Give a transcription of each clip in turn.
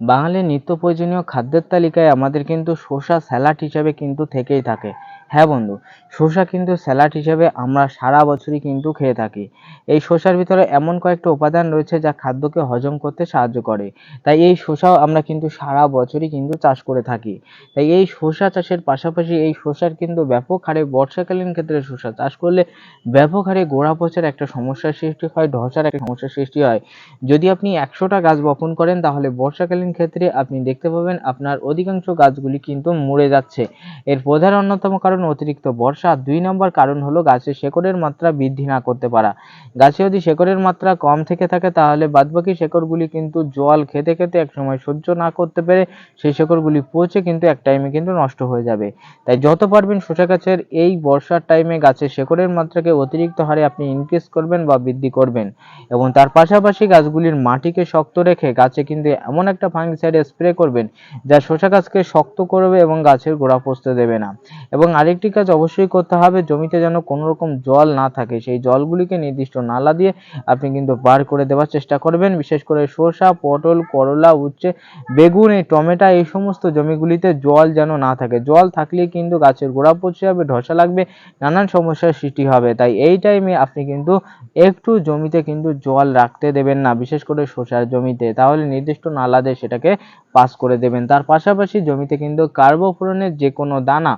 বাঙালির নিত্য প্রয়োজনীয় খাদ্যের তালিকায় আমাদের কিন্তু শসা স্যালাড হিসেবে কিন্তু থেকেই থাকে। হ্যাঁ বন্ধু, শসা কিন্তু স্যালাড হিসেবে আমরা সারা বছরই কিন্তু খেয়ে থাকি। এই শসার ভিতরে এমন কয়েকটা উপাদান রয়েছে যা খাদ্যকে হজম করতে সাহায্য করে। তাই এই শসাও আমরা কিন্তু সারা বছরই কিন্তু চাষ করে থাকি। তাই এই শসা চাষের পাশাপাশি এই শসার কিন্তু ব্যাপক হারে বর্ষাকালীন ক্ষেত্রে শসা চাষ করলে ব্যাপক হারে গোড়া পচার একটা সমস্যার সৃষ্টি হয়, ধসার একটা সমস্যার সৃষ্টি হয়। যদি আপনি একশোটা গাছ বপন করেন, তাহলে বর্ষাকালীন ক্ষেত্রে আপনি দেখতে পাবেন আপনার অধিকাংশ গাছগুলি কিন্তু মরে যাচ্ছে। এর প্রধান অন্যতম কারণ অতিরিক্ত বর্ষা। দুই নম্বর কারণ হলো গাছের শেকড়ের মাত্রা বৃদ্ধি না করতে পারা। গাছে যদি শেকড়ের মাত্রা কম থেকে থাকে তাহলে বাদবাকি শেকড়গুলি কিন্তু জল খেতে খেতে একসময় সহ্য না করতে পেরে সেই শেকড়গুলি পচে কিন্তু এক টাইমে কিন্তু নষ্ট হয়ে যাবে। তাই যত পারবেন শসা গাছের এই বর্ষার টাইমে গাছের শেকড়ের মাত্রাকে অতিরিক্ত হারে আপনি ইনক্রিজ করবেন বা বৃদ্ধি করবেন। এবং তার পাশাপাশি গাছগুলির মাটিকে শক্ত রেখে গাছে কিন্তু এমন একটা ফাঙ্গিসাইড স্প্রে করবেন যা শসা গাছকে শক্ত করবে এবং গাছের গোড়া পচতে দেবে না। এবং আরেকটি কাজ অবশ্যই করতে হবে, জমিতে যেন কোনো রকম জল না থাকে। সেই জলগুলিকে নির্দিষ্ট নালা দিয়ে আপনি কিন্তু বার করে দেওয়ার চেষ্টা করবেন। বিশেষ করে শসা পটল, করলা, উচ্ছে, বেগুন, এই টমেটো, এই সমস্ত জমিগুলিতে জল যেন না থাকে। জল থাকলে কিন্তু গাছের গোড়া পচে যাবে, ধসা লাগবে, নানান সমস্যার সৃষ্টি হবে। তাই এই টাইমে আপনি কিন্তু একটু জমিতে কিন্তু জল রাখতে দেবেন না, বিশেষ করে শসার জমিতে। তাহলে নির্দিষ্ট নালা দিয়ে সেটাকে পাস করে দেবেন। তার পাশাপাশি জমিতে কিন্তু কার্বোফোরনের যে কোনো দানা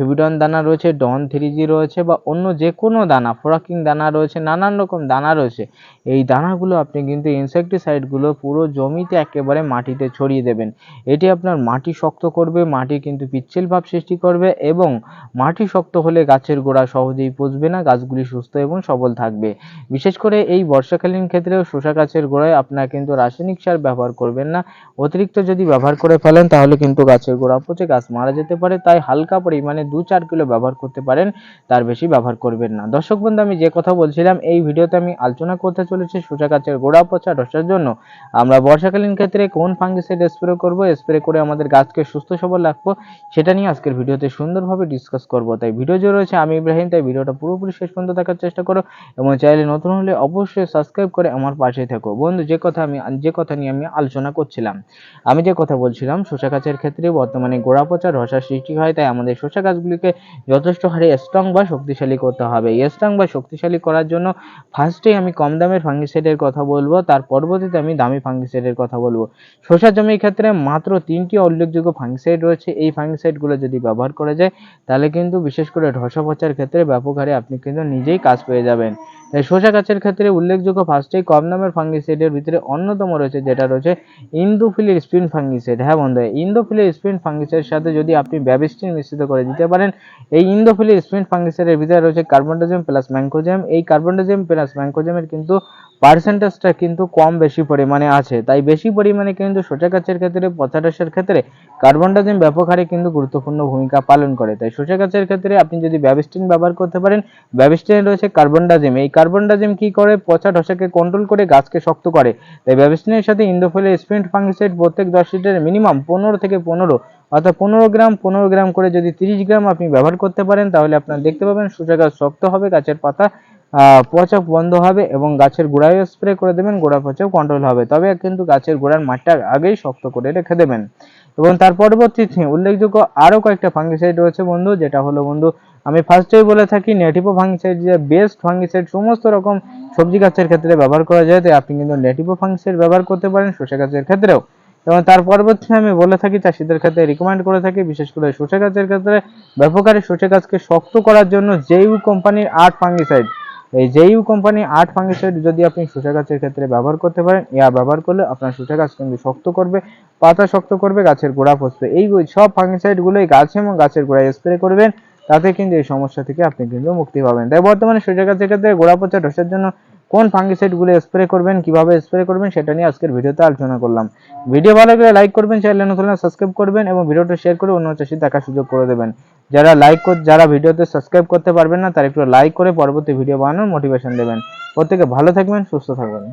ফিবিডন দানা রয়েছে, ডন থ্রি জি রয়েছে বা অন্য যে কোনো দানা, ফ্রকিং দানা রয়েছে, নানান রকম দানা রয়েছে। এই দানাগুলো আপনি কিন্তু ইনসেকটিসাইডগুলো পুরো জমিতে একেবারে মাটিতে ছড়িয়ে দেবেন। এটি আপনার মাটি শক্ত করবে, মাটি কিন্তু পিচ্ছিল ভাব সৃষ্টি করবে এবং মাটি শক্ত হলে গাছের গোড়া সহজেই পচবে না, গাছগুলি সুস্থ এবং সবল থাকবে। বিশেষ করে এই বর্ষাকালীন ক্ষেত্রেও শসা গাছের গোড়ায় আপনার কিন্তু রাসায়নিক সার ব্যবহার করবেন না। অতিরিক্ত যদি ব্যবহার করে ফেলেন তাহলে কিন্তু গাছের গোড়া পচে, গাছ মারা যেতে পারে, তাই হালকা পরিমাণে দু চার কিলো ব্যবহার করতে পারেন, তার বেশি ব্যবহার করবেন না। দর্শক বন্ধু, আমি যে কথা বলছিলাম, এই ভিডিওতে আমি আলোচনা করতে চলেছি শসা গাছের গোড়া পচা ধসার জন্য। আমরা বর্ষাকালীন ক্ষেত্রে কোন ফাঙ্গিসাইড স্প্রে করব? স্প্রে করে আমাদের গাছকে সুস্থ, সবল রাখব? সেটা নিয়ে আজকের ভিডিওতে সুন্দরভাবে ডিসকাস করব। তাই ভিডিও যে রয়েছে আমি ইব্রাহিম, তাই ভিডিওটা পুরোপুরি শেষ পর্যন্ত দেখার চেষ্টা করো এবং চাইলে নতুন হলে অবশ্যই সাবস্ক্রাইব করে আমার পাশে থেকো। বন্ধু, যে কথা আমি, যে কথা নিয়ে আমি আলোচনা করছিলাম, আমি যে কথা বলছিলাম শসা গাছের ক্ষেত্রে বর্তমানে গোড়া পচা রসার সৃষ্টি হয়, তাই আমাদের শসা গাছগুলিকে যথেষ্ট হারে স্ট্রং বা শক্তিশালী করতে হবে। স্ট্রং বা শক্তিশালী করার জন্য ফার্স্টেই আমি কম দামের ফাঙ্গিসাইডের কথা বলব, তার পরবর্তীতে আমি দামি ফাঙ্গিসাইডের কথা বলব। শসা জমির ক্ষেত্রে মাত্র তিনটি উল্লেখযোগ্য ফাঙ্গিসাইড রয়েছে। এই ফাঙ্গিসাইডগুলো যদি ব্যবহার করা যায়, তাহলে কিন্তু বিশেষ করে ঢসা পচার ক্ষেত্রে ব্যাপক হারে আপনি কিন্তু নিজেই কাজ পেয়ে যাবেন। শসা গাছের ক্ষেত্রে উল্লেখযোগ্য ফার্স্টেই কম নামের ফাঙ্গিসাইডের ভিতরে অন্যতম রয়েছে, যেটা রয়েছে ইন্দোফিলির স্পিন ফাঙ্গিসাইড হ্যাঁ বন্ধু ইন্দোফিলির স্পিন ফাঙ্গিসাইডের সাথে যদি আপনি ব্যাবিস্টিন মিশ্রিত করে দিতে পারেন, এই ইন্দোফিলির স্পিন ফাঙ্গিসাইডের ভিতরে রয়েছে কার্বনডাজিম প্লাস ম্যাঙ্কোজেম এই কার্বনডাজিম প্লাস ম্যাঙ্কোজেমের কিন্তু পার্সেন্টেজটা কিন্তু কম বেশি পরিমাণে আছে। তাই বেশি পরিমাণে কিন্তু সোজা গাছের ক্ষেত্রে পচাটাসের ক্ষেত্রে কার্বন ডাইঅক্সাইড ব্যাপক হারে কিন্তু গুরুত্বপূর্ণ ভূমিকা পালন করে। তাই সোজা গাছের ক্ষেত্রে আপনি যদি ব্যাবিস্টিন ব্যবহার করতে পারেন, ব্যাবিস্টিনে রয়েছে কার্বন ডাইজিম এই কার্বন ডাইজিম কি করে? পচা ঢসাকে কন্ট্রোল করে গাছকে শক্ত করে। তাই ব্যাবিস্টিনের সাথে ইন্দোফিলের স্প্রিন্ট ফাঙ্গিসাইড প্রত্যেক দশ লিটারে মিনিমাম পনেরো থেকে পনেরো, অর্থাৎ পনেরো গ্রাম পনেরো গ্রাম করে যদি তিরিশ গ্রাম আপনি ব্যবহার করতে পারেন, তাহলে আপনারা দেখতে পাবেন সোজা গাছ শক্ত হবে, গাছের পাতা পচা বন্ধ হবে এবং গাছের গোড়ায় স্প্রে করে দেবেন গোড়া পচাও কন্ট্রোল হবে। তবে কিন্তু গাছের গোড়ার মাঠটা আগেই শক্ত করে রেখে দেবেন। এবং তার পরবর্তীতে উল্লেখযোগ্য আরও কয়েকটা ফাঙ্গিসাইড রয়েছে বন্ধু, যেটা হলো বন্ধু, আমি ফার্স্টেই বলে থাকি নেটিভো ফাঙ্গিসাইড যে বেস্ট ফাঙ্গিসাইড সমস্ত রকম সবজি গাছের ক্ষেত্রে ব্যবহার করা যায়, তাই আপনি কিন্তু নেটিভো ফাঙ্গিসাইড ব্যবহার করতে পারেন শসা গাছের ক্ষেত্রেও। এবং তার পরবর্তীতে আমি বলে থাকি, চাষিদের ক্ষেত্রে রিকমেন্ড করে থাকি, বিশেষ করে সর্ষে গাছের ক্ষেত্রে ব্যাপকারে সর্ষে গাছকে শক্ত করার জন্য জেইউ কোম্পানির আর্ট ফাঙ্গিসাইড এই জেইউ কোম্পানি আর্ট ফাঙ্গিসাইড যদি আপনি সূচা গাছের ক্ষেত্রে ব্যবহার করতে পারেন, ইয়া ব্যবহার করলে আপনার শুষা গাছ কিন্তু শক্ত করবে, পাতা শক্ত করবে, গাছের গোড়া ফসবে। এই সব ফাঙ্গিসাইডগুলোই গাছ এবং গাছের গোড়ায় স্প্রে করবেন, তাতে কিন্তু এই সমস্যা থেকে আপনি কিন্তু মুক্তি পাবেন। তাই বর্তমানে সূচা গাছের ক্ষেত্রে গোড়া পচা ঢোসার জন্য কোন ফাঙ্গিসাইডগুলো স্প্রে করবেন, কীভাবে স্প্রে করবেন, সেটা নিয়ে আজকের ভিডিওতে আলোচনা করলাম। ভিডিও ভালো লাগলে লাইক করবেন চ্যানেল নতুন সাবস্ক্রাইব করবেন এবং ভিডিওটা শেয়ার করে অন্য চাষি দেখার সুযোগ করে দেবেন। যারা লাইক যারা ভিডিওতে সাবস্ক্রাইব করতে পারবেন না, তারা একটু লাইক করে পরবর্তী ভিডিও বানানোর মোটিভেশন দেবেন। প্রত্যেকে ভালো থাকবেন, সুস্থ থাকবেন।